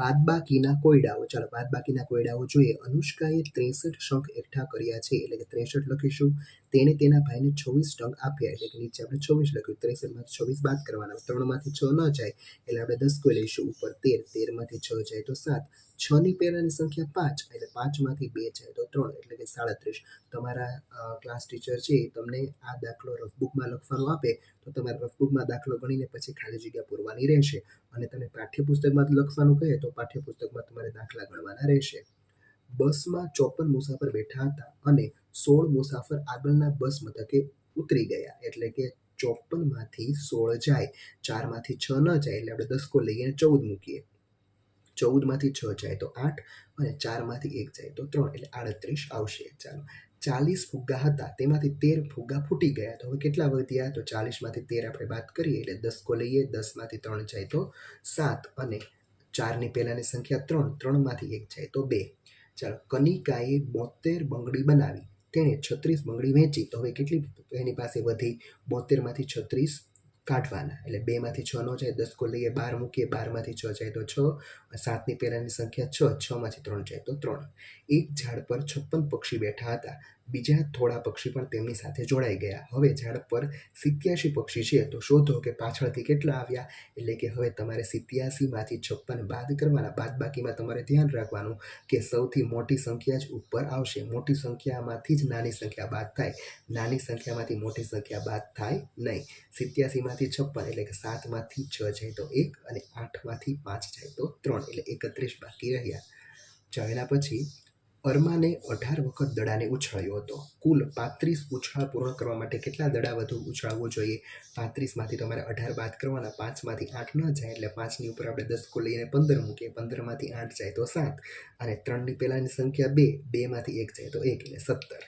બાદબાકીના કોયડાઓ, ચાલો બાદબાકીના કોયડાઓ જોઈએ. અનુષ્કાએ ત્રેસઠ શંખ એકઠા કર્યા છે, એટલે કે ત્રેસઠ લખીશું. તેણે તેના ભાઈને છવ્વીસ ટંક આપ્યા, એટલે કે નીચે આપણે છવ્વીસ લખ્યું. ત્રેસઠમાંથી છવ્વીસ બાદ કરવાના ત્રણમાંથી છ ન જાય, એટલે આપણે દસ કોઈ લઈશું. ઉપર તેર, તેરમાંથી છ જાય તો સાત. છની પહેલાંની સંખ્યા પાંચ, એટલે પાંચમાંથી બે જાય તો ત્રણ, એટલે કે સાડત્રીસ. તમારા ક્લાસ ટીચર છે તમને આ દાખલો રફબુકમાં લખવાનો આપે, તો તમારે રફબુકમાં દાખલો ગણીને પછી ખાલી જગ્યા પૂરવાની રહેશે. અને તમે પાઠ્યપુસ્તકમાં લખવાનું કહે તો પાઠ્યપુસ્તકમાં તમારે દાખલા ગણવાના રહેશે. બસમાં ચોપન મુસાફર બેઠા હતા અને સોળ મુસાફર આગળના બસ મથકે ઉતરી ગયા. એટલે કે ચોપનમાંથી સોળ જાય, ચારમાંથી છ ન જાય, એટલે આપણે દસકો લઈએ અને ચૌદ મૂકીએ. ચૌદમાંથી છ જાય તો આઠ અને ચારમાંથી એક જાય તો ત્રણ, એટલે આડત્રીસ આવશે. ચાલો ચાલીસ ફુગ્ગા હતા. તેમાંથી તેર ફુગ્ગા ફૂટી ગયા તો હવે કેટલા વધ્યા? તો ચાલીસમાંથી તેર આપણે વાત કરીએ એટલે દસકો લઈએ. દસમાંથી ત્રણ જાય તો સાત અને ચારની પહેલાંની સંખ્યા ત્રણ. ત્રણમાંથી એક જાય તો બે. ચાલો, કનિકાએ બોતેર બંગડી બનાવી. તેણે છત્રીસ બંગડી વેચી. તો હવે કેટલી એની પાસે વધી? બોતેરમાંથી છત્રીસ કાઢવાના. એટલે બેમાંથી છ નો જાય દસ કો લઈએ, બાર મૂકીએ, બારમાંથી છ જાય તો છ સાતની પહેલાંની સંખ્યા છ, છમાંથી ત્રણ જાય તો ત્રણ. એક ઝાડ પર છપ્પન પક્ષી બેઠા હતા. બીજા થોડા પક્ષી પણ તેમની સાથે જોડાઈ ગયા. હવે ઝાડ પર સિત્યાસી પક્ષી છે, તો શોધો કે પાછળથી કેટલા આવ્યા. એટલે કે હવે તમારે સિત્યાસીમાંથી છપ્પન બાદ કરવાના. બાદ બાકીમાં તમારે ધ્યાન રાખવાનું કે સૌથી મોટી સંખ્યા જ ઉપર આવશે. મોટી સંખ્યામાંથી જ નાની સંખ્યા બાદ થાય. નાની સંખ્યામાંથી મોટી સંખ્યા બાદ થાય નહીં. સિત્યાસીમાંથી છપ્પન, એટલે કે સાતમાંથી છ જાય તો એક અને આઠમાંથી પાંચ જાય તો ત્રણ, એટલે એકત્રીસ બાકી રહ્યા. જો એના પછી અરમાને અઢાર વખત દડાને ઉછળ્યો હતો. કુલ પાંત્રીસ ઉછાળ પૂર્ણ કરવા માટે કેટલા દડા વધુ ઉછાળવો જોઈએ? પાંત્રીસમાંથી તમારે અઢાર બાદ કરવાના, પાંચમાંથી આઠ ન જાય એટલે પાંચની ઉપર આપણે દસ કો લઈને પંદર મૂકીએ. પંદરમાંથી આઠ જાય તો સાત અને ત્રણની પહેલાંની સંખ્યા બે, બેમાંથી એક જાય તો એક એટલે સત્તર.